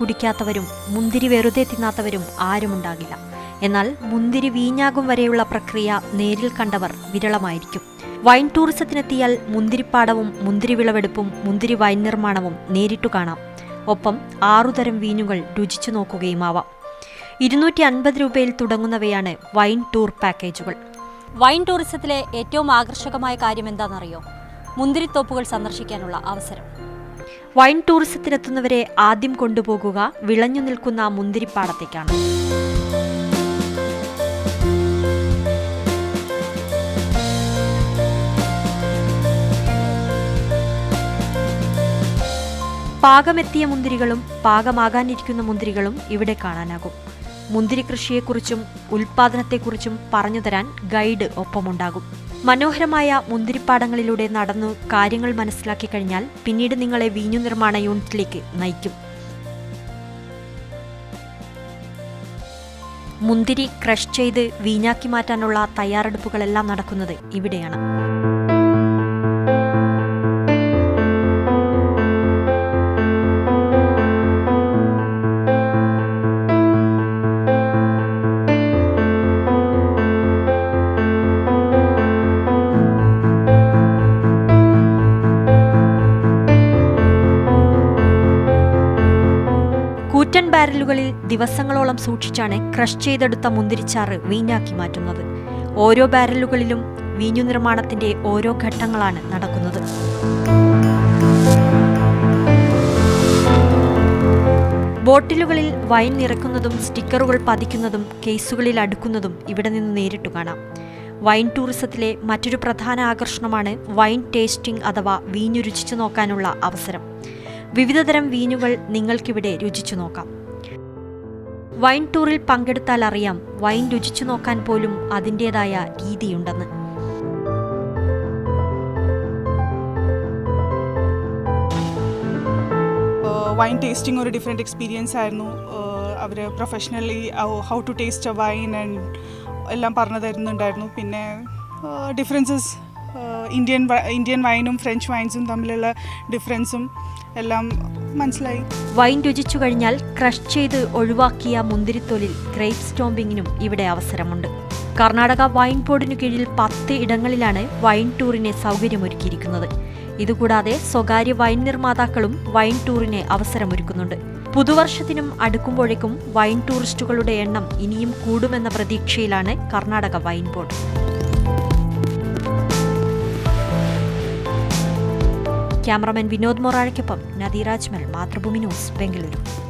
കുടിക്കാത്തവരും മുന്തിരി വെറുതെ തിന്നാത്തവരും ആരുമുണ്ടാകില്ല. എന്നാൽ മുന്തിരി വീഞ്ഞാകും വരെയുള്ള പ്രക്രിയ നേരിൽ കണ്ടവർ വിരളമായിരിക്കും. വൈൻ ടൂറിസത്തിനെത്തിയാൽ മുന്തിരിപ്പാടവും മുന്തിരി വിളവെടുപ്പും മുന്തിരി വൈൻ നിർമ്മാണവും നേരിട്ടു കാണാം. ഒപ്പം ആറുതരം വീഞ്ഞുകൾ രുചിച്ചു നോക്കുകയുമാവാം. ഇരുന്നൂറ്റി അൻപത് രൂപയിൽ തുടങ്ങുന്നവയാണ് വൈൻ ടൂർ പാക്കേജുകൾ. വൈൻ ടൂറിസത്തിലെ ഏറ്റവും ആകർഷകമായ കാര്യം എന്താണെന്നറിയോ? മുന്തിരിത്തോപ്പുകൾ സന്ദർശിക്കാനുള്ള അവസരം. വൈൻ ടൂറിസത്തിനെത്തുന്നവരെ ആദ്യം കൊണ്ടുപോകുക വിളഞ്ഞു നിൽക്കുന്ന മുന്തിരിപ്പാടത്തേക്കാണ്. പാകമെത്തിയ മുന്തിരികളും പാകമാകാനിരിക്കുന്ന മുന്തിരികളും ഇവിടെ കാണാനാകും. മുന്തിരി കൃഷിയെക്കുറിച്ചും ഉൽപാദനത്തെക്കുറിച്ചും പറഞ്ഞുതരാൻ ഗൈഡ് ഒപ്പമുണ്ടാകും. മനോഹരമായ മുന്തിരിപ്പാടങ്ങളിലൂടെ നടന്നു കാര്യങ്ങൾ മനസ്സിലാക്കി കഴിഞ്ഞാൽ പിന്നീട് നിങ്ങളെ വീഞ്ഞു നിർമ്മാണ യൂണിറ്റിലേക്ക് നയിക്കും. മുന്തിരി ക്രഷ് ചെയ്ത് വീഞ്ഞാക്കി മാറ്റാനുള്ള തയ്യാറെടുപ്പുകളെല്ലാം നടക്കുന്നത് ഇവിടെയാണ്. കൂറ്റൻ ബാരലുകളിൽ ദിവസങ്ങളോളം സൂക്ഷിച്ചാണ് ക്രഷ് ചെയ്തെടുത്ത മുന്തിരിച്ചാറ് വീഞ്ഞാക്കി മാറ്റുന്നത്. ഓരോ ബാരലുകളിലും വീഞ്ഞു നിർമ്മാണത്തിന്റെ ഓരോ ഘട്ടങ്ങളാണ് നടക്കുന്നത്. ബോട്ടിലുകളിൽ വൈൻ നിറക്കുന്നതും സ്റ്റിക്കറുകൾ പതിക്കുന്നതും കേസുകളിൽ അടുക്കുന്നതും ഇവിടെ നിന്ന് നേരിട്ട് കാണാം. വൈൻ ടൂറിസത്തിലെ മറ്റൊരു പ്രധാന ആകർഷണമാണ് വൈൻ ടേസ്റ്റിംഗ് അഥവാ വീഞ്ഞു രുചിച്ചു നോക്കാനുള്ള അവസരം. വിവിധതരം വീഞ്ഞുകൾ നിങ്ങൾക്കിവിടെ രുചിച്ചു നോക്കാം. വൈൻ ടൂറിൽ പങ്കെടുത്താൽ അറിയാം വൈൻ രുചിച്ചു നോക്കാൻ പോലും അതിന്റെതായ രീതിയുണ്ടെന്ന്. വൈൻ ടേസ്റ്റിംഗ് ഒരു ഡിഫറെന്റ് എക്സ്പീരിയൻസ് ആയിരുന്നു. അവർ professionally how to taste a wine and എല്ലാം പറഞ്ഞു തരുന്നുണ്ടായിരുന്നു. പിന്നെ ഡിഫറൻസസ് ഇന്ത്യൻ ഇന്ത്യൻ വൈനും ഫ്രഞ്ച് വൈൻസും തമ്മിലുള്ള ഡിഫറൻസും എല്ലാം മനസ്സിലായി. വൈൻ രുചിച്ചു കഴിഞ്ഞാൽ ക്രഷ് ചെയ്ത് ഒഴിവാക്കിയ മുന്തിരിത്തൊലിൽ ഗ്രേപ്പ് സ്റ്റോമ്പിങ്ങിനും ഇവിടെ അവസരമുണ്ട്. കർണാടക വൈൻ ബോർഡിനു കീഴിൽ പത്ത് ഇടങ്ങളിലാണ് വൈൻ ടൂറിന് സൗകര്യമൊരുക്കിയിരിക്കുന്നത്. ഇതുകൂടാതെ സ്വകാര്യ വൈൻ നിർമ്മാതാക്കളും വൈൻ ടൂറിന് അവസരമൊരുക്കുന്നുണ്ട്. പുതുവർഷത്തിനും അടുക്കുമ്പോഴേക്കും വൈൻ ടൂറിസ്റ്റുകളുടെ എണ്ണം ഇനിയും കൂടുമെന്ന പ്രതീക്ഷയിലാണ് Karnataka wine board. Cameraman Vinod മൊറാഴയ്ക്കൊപ്പം നദീരാജ്മൽ മാതൃഭൂമി ന്യൂസ് ബംഗളൂരു.